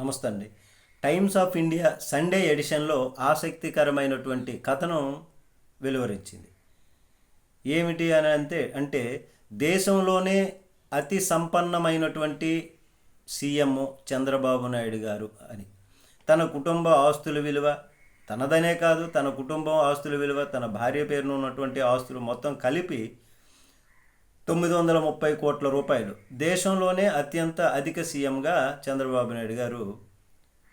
నమస్తే అండి Times of India Sunday ఎడిషన్లో ఆసక్తికరమైనటువంటి కథను వెలువరించింది. ఏమిటి అని అంటే అంటే దేశంలోనే అతి సంపన్నమైనటువంటి సీఎం చంద్రబాబు నాయుడు గారు అని. తన కుటుంబ ఆస్తుల విలువ తనదనే కాదు తన కుటుంబం ఆస్తుల విలువ తన భార్య పేరున ఉన్నటువంటి ఆస్తులు మొత్తం కలిపి తొమ్మిది వందల ముప్పై కోట్ల రూపాయలు. దేశంలోనే అత్యంత అధిక సీఎంగా చంద్రబాబు నాయుడు గారు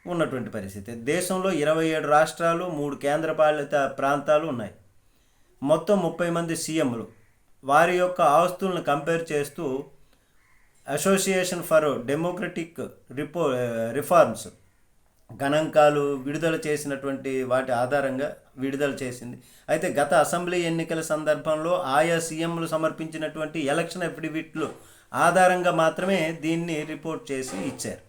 ఉన్నటువంటి పరిస్థితి. దేశంలో ఇరవై ఏడు రాష్ట్రాలు మూడు కేంద్రపాలిత ప్రాంతాలు ఉన్నాయి. మొత్తం ముప్పై మంది సీఎంలు. వారి యొక్క ఆస్తులను కంపేర్ చేస్తూ అసోసియేషన్ ఫర్ డెమోక్రటిక్ రిపో రిఫార్మ్స్ గణాంకాలు విడుదల చేసినటువంటి వాటి ఆధారంగా విడుదల చేసింది. అయితే గత అసెంబ్లీ ఎన్నికల సందర్భంలో ఆయా సీఎంలు సమర్పించినటువంటి ఎలక్షన్ అఫిడవిట్లు ఆధారంగా మాత్రమే దీన్ని రిపోర్ట్ చేసి ఇచ్చారు.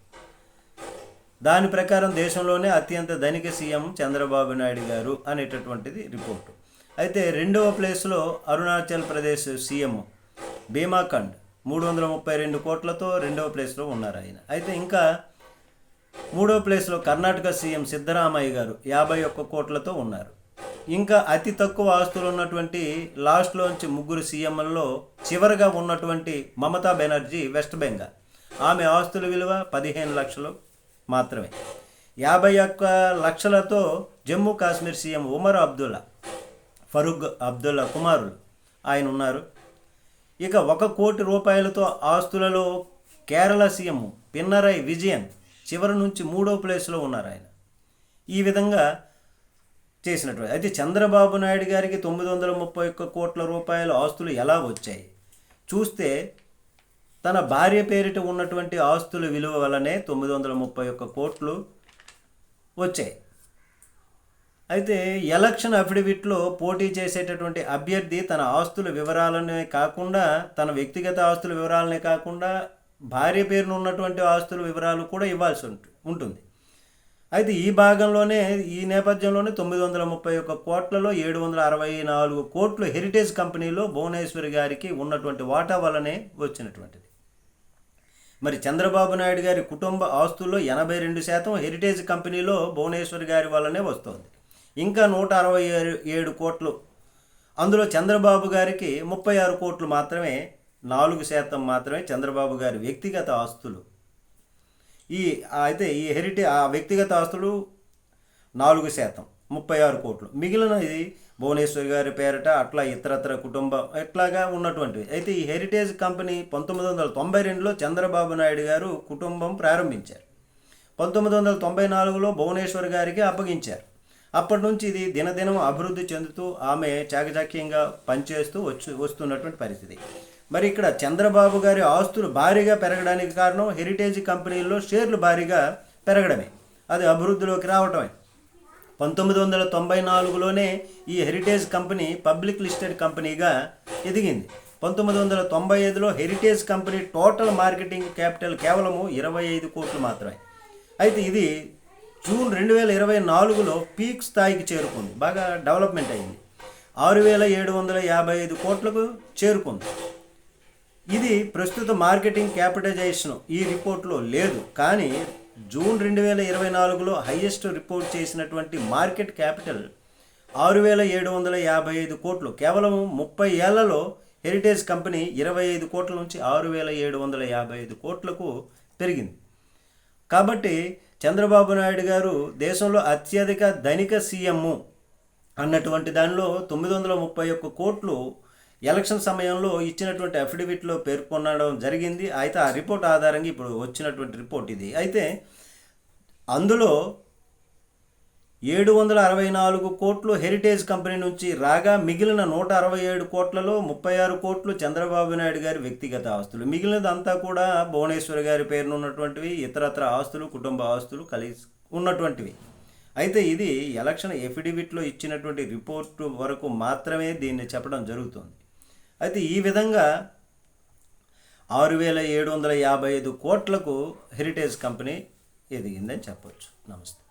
దాని ప్రకారం దేశంలోనే అత్యంత ధనిక సీఎం చంద్రబాబు నాయుడు గారు అనేటటువంటిది రిపోర్టు. అయితే రెండవ ప్లేస్లో అరుణాచల్ ప్రదేశ్ సీఎం భీమాఖండ్ మూడు వందల ముప్పై రెండు కోట్లతో రెండవ ప్లేస్లో ఉన్నారు ఆయన. అయితే ఇంకా మూడో ప్లేస్లో కర్ణాటక సీఎం సిద్ధరామయ్య గారు యాభై ఒక్క కోట్లతో ఉన్నారు. ఇంకా అతి తక్కువ ఆస్తులు ఉన్నటువంటి లాస్ట్లోంచి ముగ్గురు సీఎంలలో చివరగా ఉన్నటువంటి మమతా బెనర్జీ వెస్ట్ బెంగాల్. ఆమె ఆస్తుల విలువ పదిహేను లక్షలు మాత్రమే. యాభై ఒక్క లక్షలతో జమ్మూ కాశ్మీర్ సీఎం ఉమర్ అబ్దుల్లా ఫరూక్ అబ్దుల్లా కుమారులు ఆయన ఉన్నారు. ఇక ఒక కోటి రూపాయలతో ఆస్తులలో కేరళ సీఎం పిన్నరై విజయన్ చివరి నుంచి మూడో ప్లేస్లో ఉన్నారు ఆయన. ఈ విధంగా చేసినటువంటి అయితే చంద్రబాబు నాయుడు గారికి తొమ్మిది వందల ముప్పై ఒక్క కోట్ల రూపాయల ఆస్తులు ఎలా వచ్చాయి? చూస్తే తన భార్య పేరిట ఉన్నటువంటి ఆస్తుల విలువ వలనే తొమ్మిది వందల ముప్పై ఒక్క కోట్లు వచ్చాయి. అయితే ఎలక్షన్ అఫిడవిట్లో పోటీ చేసేటటువంటి అభ్యర్థి తన ఆస్తుల వివరాలనే కాకుండా తన వ్యక్తిగత ఆస్తుల వివరాలనే కాకుండా భార్య పేరున ఉన్నటువంటి ఆస్తుల వివరాలు కూడా ఇవ్వాల్సి ఉంటుంది. అయితే ఈ భాగంలోనే ఈ నేపథ్యంలోనే తొమ్మిది వందల ముప్పై ఒక్క కోట్లలో ఏడు వందల అరవై నాలుగు కోట్లు హెరిటేజ్ కంపెనీలో భువనేశ్వరి గారికి ఉన్నటువంటి వాటా వల్లనే వచ్చినటువంటిది. మరి చంద్రబాబు నాయుడు గారి కుటుంబ ఆస్తుల్లో ఎనభై రెండు శాతం హెరిటేజ్ కంపెనీలో భువనేశ్వరి గారి వల్లనే వస్తోంది. ఇంకా నూట అరవై ఏడు కోట్లు. అందులో చంద్రబాబు గారికి ముప్పై ఆరు కోట్లు మాత్రమే నాలుగు శాతం మాత్రమే చంద్రబాబు గారి వ్యక్తిగత ఆస్తులు. ఈ అయితే ఈ హెరిటే ఆ వ్యక్తిగత ఆస్తులు నాలుగు శాతం ముప్పై ఆరు కోట్లు. మిగిలిన ఇది భువనేశ్వర్ గారి పేరట అట్లా ఇతరత్ర కుటుంబం ఇట్లాగా ఉన్నటువంటివి. అయితే ఈ హెరిటేజ్ కంపెనీ పంతొమ్మిది వందల తొంభై రెండులో చంద్రబాబు నాయుడు గారు కుటుంబం ప్రారంభించారు. పంతొమ్మిది వందల తొంభై నాలుగులో భువనేశ్వర్ గారికి అప్పగించారు. అప్పటి నుంచి ఇది దినదినం అభివృద్ధి చెందుతూ ఆమె చాకచక్యంగా పనిచేస్తూ వచ్చి వస్తున్నటువంటి పరిస్థితి. మరి ఇక్కడ చంద్రబాబు గారి ఆస్తులు భారీగా పెరగడానికి కారణం హెరిటేజ్ కంపెనీల్లో షేర్లు భారీగా పెరగడమే. అది అభివృద్ధిలోకి రావటమే. పంతొమ్మిది వందల తొంభై నాలుగులోనే ఈ హెరిటేజ్ కంపెనీ పబ్లిక్ లిస్టెడ్ కంపెనీగా ఎదిగింది. పంతొమ్మిది వందల తొంభై ఐదులో Heritage company total marketing capital కేవలము ఇరవై ఐదు కోట్లు మాత్రమే. అయితే ఇది జూన్ రెండు వేల ఇరవై నాలుగులో పీక్ స్థాయికి చేరుకుంది. బాగా డెవలప్మెంట్ అయింది. ఆరు వేల ఏడు వందల యాభై ఐదు కోట్లకు చేరుకుంది. ఇది ప్రస్తుత మార్కెటింగ్ క్యాపిటలైజేషన్ ఈ రిపోర్ట్లో లేదు. కానీ జూన్ రెండు వేల ఇరవై నాలుగులో హయ్యెస్ట్ రిపోర్ట్ చేసినటువంటి మార్కెట్ క్యాపిటల్ ఆరు వేల ఏడు వందల యాభై ఐదు కోట్లు. కేవలం ముప్పై ఏళ్ళలో హెరిటేజ్ కంపెనీ ఇరవై ఐదు కోట్ల నుంచి ఆరు వేల ఏడు వందల యాభై ఐదు కోట్లకు పెరిగింది. కాబట్టి చంద్రబాబు నాయుడు గారు దేశంలో అత్యధిక ధనిక సీఎం అన్నటువంటి దానిలో తొమ్మిది వందల ముప్పై ఒక్క కోట్లు ఎలక్షన్ సమయంలో ఇచ్చినటువంటి అఫిడవిట్లో పేర్కొనడం జరిగింది. అయితే ఆ రిపోర్ట్ ఆధారంగా ఇప్పుడు వచ్చినటువంటి రిపోర్ట్ ఇది. అయితే అందులో ఏడు వందల అరవై నాలుగు కోట్లు హెరిటేజ్ కంపెనీ నుంచి రాగా మిగిలిన నూట అరవై ఏడు కోట్లలో ముప్పై ఆరు కోట్లు చంద్రబాబు నాయుడు గారి వ్యక్తిగత ఆస్తులు. మిగిలినదంతా కూడా భువనేశ్వర్ గారి పేరున ఉన్నటువంటివి ఇతరత్ర ఆస్తులు కుటుంబ ఆస్తులు కలిసి ఉన్నటువంటివి. అయితే ఇది ఎలక్షన్ ఎఫిడవిట్లో ఇచ్చినటువంటి రిపోర్టు వరకు మాత్రమే దీన్ని చెప్పడం జరుగుతుంది. అయితే ఈ విధంగా ఆరు వేల ఏడు వందల యాభై ఐదు కోట్లకు హెరిటేజ్ కంపెనీ ఎదిగిందని చెప్పవచ్చు నమస్తే.